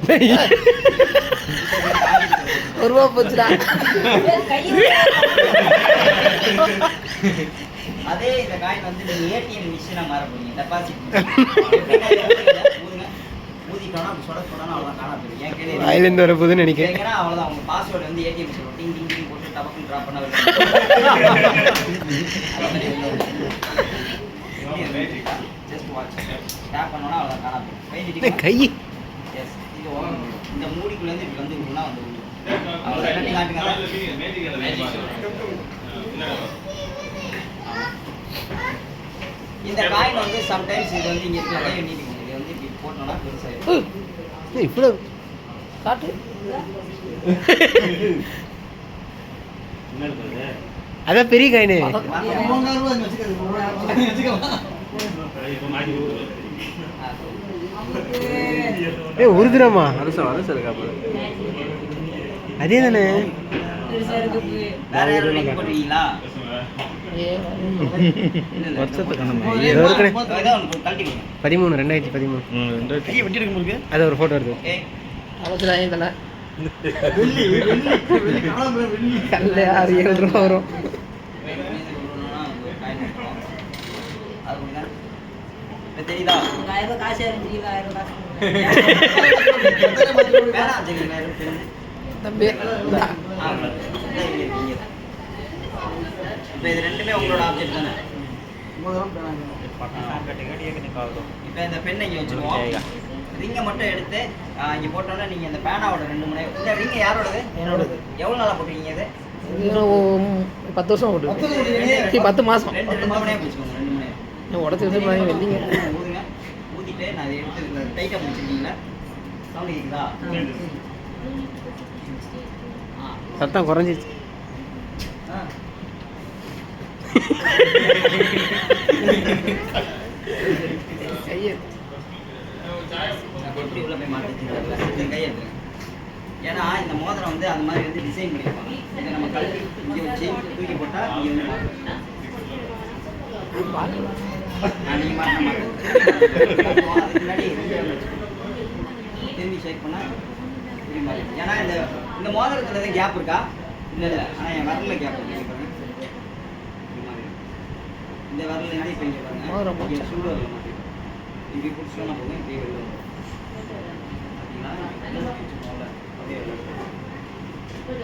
ஒரு ரூபா போச்சுடா. அதே இந்த காயின் வந்து நீங்க ஏடிஎம் மிஷினா மாற போறீங்க. டெபாசிட் ஊதிட்டோம்னா அப்படி சொட சொடனா அவ்வளவுதான் காணாம போயிடும். ஏன் கேள்வி வாயிலேருந்து வர போகுதுன்னு நினைக்கிறேன். அவ்வளவுதான். உங்க பாஸ்வேர்டு வந்து ஏடிஎம் மிஷின் டிங் டிங் டிங் போட்டு டபக்குன்னு ட்ராப் பண்ண ஜஸ்ட் வாட்ச் டேப் பண்ணோம்னா அவ்வளவுதான் காணாம போயிடும். என்ன Wait, கை. இந்த மூடிக்குள்ள இருந்து இப்படி வந்து. கட்டி காட்டுங்க. இந்த காயின் வந்து சம்டைம்ஸ் இது வந்து இங்க இருக்கிற கையை நீட்டிக்கும் இது வந்து இப்படி போட்டோம்னா ஏய், இவ்வளோ காட்டு அதான் பெரிய காயினு ஏ ஒரு தினமா? அதே தானே. ஏதோ ஒண்ணு போட்டு கழட்டி கொடுங்க. பதிமூணு. ரெண்டாயிரத்தி. பதிமூணு அது ஒரு. கல்ல ஆறு ஏழு ரூபா வரும். இப்ப தெரியுதா. இப்ப இது ரெண்டுமே உங்களோட ஆப்ஜெக்ட் தானே? இப்போ இந்த பெண்ணை இங்கே வச்சுருவோம். ரிங்கை மட்டும் எடுத்து இங்க போட்டோம்னா நீங்க இந்த பேனாவோட ரெண்டு முனை இந்த யாரோடது? என்னோடது. எவ்வளவு நாளா போட்டுருக்கீங்க இது? இன்னும் பத்து வருஷம் போட்டு பத்து மாசம். ரெண்டு ரெண்டு முனையா பிடிச்சிக்கோங்க. முனையா உடச்சி வச்சு வெள்ளிங்க ஊதுங்க ஊதிட்டு நான் அதை எடுத்து டைட்டா பிடிச்சிருக்கீங்களா சவுண்ட் கேக்குதா ஆ. சத்தம் குறைஞ்சிருச்சு ஆ. கையை எப்படி உள்ள போய் மாட்டிச்சிருக்கல கையை ஏன்னா இந்த மோதிரம் வந்து அந்த மாதிரி வந்து டிசைன் பண்ணிருப்பாங்க இதை நம்ம கழட்டி இங்கே வச்சு தூக்கி போட்டா இங்கே வந்து மாட்டோம் முன்னாடி திரும்பி ஷேக் பண்ணா ஏன்னா இந்த இந்த மோதிரத்துல எதுவும் கேப் இருக்கா இல்லை இல்லை ஆனால் என் வரல கேப் இருக்கு பாருங்க இந்த வரல இருந்து இப்ப இங்க பாருங்க வரல இப்படி பிடிச்சோம்னா போதும் இப்படி வெளில வரும்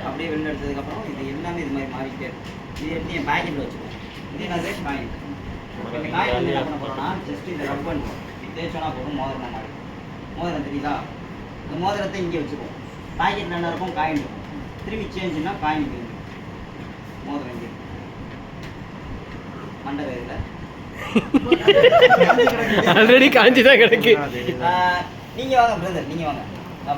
அப்படியே வெளில அப்படியே அப்புறம் இது எல்லாமே இது மாதிரி மாறிக்கிட்டே இது எடுத்து என் பேக்கெட்டில் வச்சுக்கோங்க இது ரேட் காயின் இந்த காயின் வந்து என்ன பண்ண போறோம்னா ஜஸ்ட் இதை ரப் பண்ணுவோம் தேய்ச்சோன்னா போதும் மோதிரம் மாறி மோதிரம் தெரியுதா? இந்த மோதிரத்தை இங்கே வச்சுக்குவோம் பாக்கெட் நல்லா இருக்கும்? காயின் இருக்கும் திரும்பி சேஞ்சுன்னா காயின் இருக்கும். மோதிரம் இங்கே. மண்டை இதில் ஆல்ரெடி காஞ்சி தான் கிடக்கு நீங்க வாங்க பிரதர் நீங்க வாங்க.